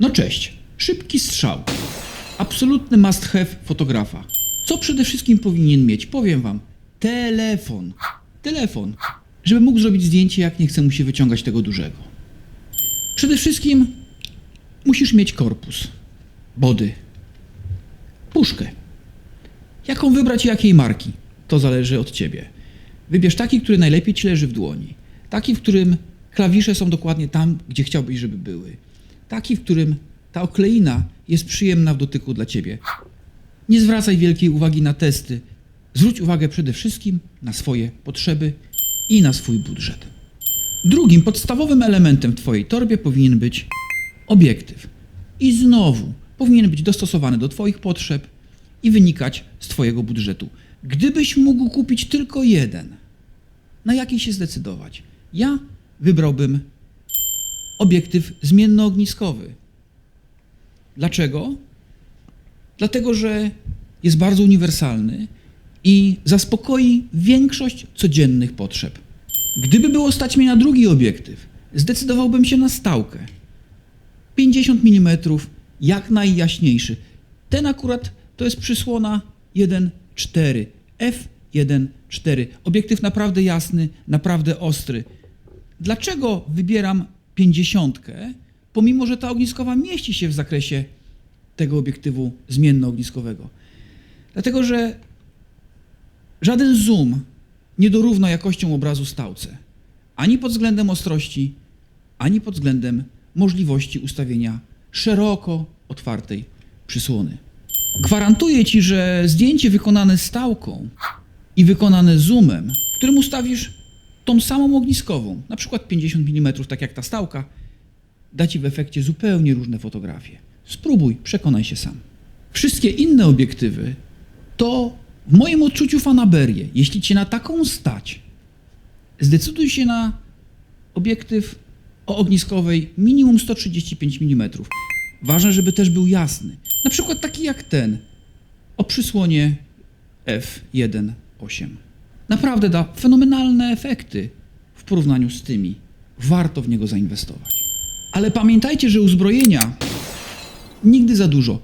No cześć, szybki strzał. Absolutny must have fotografa. Co przede wszystkim powinien mieć? Powiem wam. Telefon. Telefon. Żeby mógł zrobić zdjęcie, jak nie chce mu się wyciągać tego dużego. Przede wszystkim musisz mieć korpus. Body. Puszkę. Jaką wybrać i jakiej marki? To zależy od ciebie. Wybierz taki, który najlepiej ci leży w dłoni. Taki, w którym klawisze są dokładnie tam, gdzie chciałbyś, żeby były. Taki, w którym ta okleina jest przyjemna w dotyku dla ciebie. Nie zwracaj wielkiej uwagi na testy. Zwróć uwagę przede wszystkim na swoje potrzeby i na swój budżet. Drugim podstawowym elementem w Twojej torbie powinien być obiektyw. I znowu powinien być dostosowany do Twoich potrzeb i wynikać z Twojego budżetu. Gdybyś mógł kupić tylko jeden, na jaki się zdecydować? Ja wybrałbym obiektyw zmiennoogniskowy. Dlaczego? Dlatego, że jest bardzo uniwersalny i zaspokoi większość codziennych potrzeb. Gdyby było stać mnie na drugi obiektyw, zdecydowałbym się na stałkę. 50 mm, jak najjaśniejszy. Ten akurat to jest przysłona 1.4, f1.4. Obiektyw naprawdę jasny, naprawdę ostry. Dlaczego wybieram 50, pomimo że ta ogniskowa mieści się w zakresie tego obiektywu zmiennoogniskowego? Dlatego, że żaden zoom nie dorówna jakością obrazu stałce. Ani pod względem ostrości, ani pod względem możliwości ustawienia szeroko otwartej przysłony. Gwarantuję Ci, że zdjęcie wykonane stałką i wykonane zoomem, w którym ustawisz tą samą ogniskową, na przykład 50 mm, tak jak ta stałka, da Ci w efekcie zupełnie różne fotografie. Spróbuj, przekonaj się sam. Wszystkie inne obiektywy to w moim odczuciu fanaberie. Jeśli Cię na taką stać, zdecyduj się na obiektyw o ogniskowej minimum 135 mm. Ważne, żeby też był jasny. Na przykład taki jak ten o przysłonie f1.8. Naprawdę da fenomenalne efekty w porównaniu z tymi. Warto w niego zainwestować. Ale pamiętajcie, że uzbrojenia nigdy za dużo.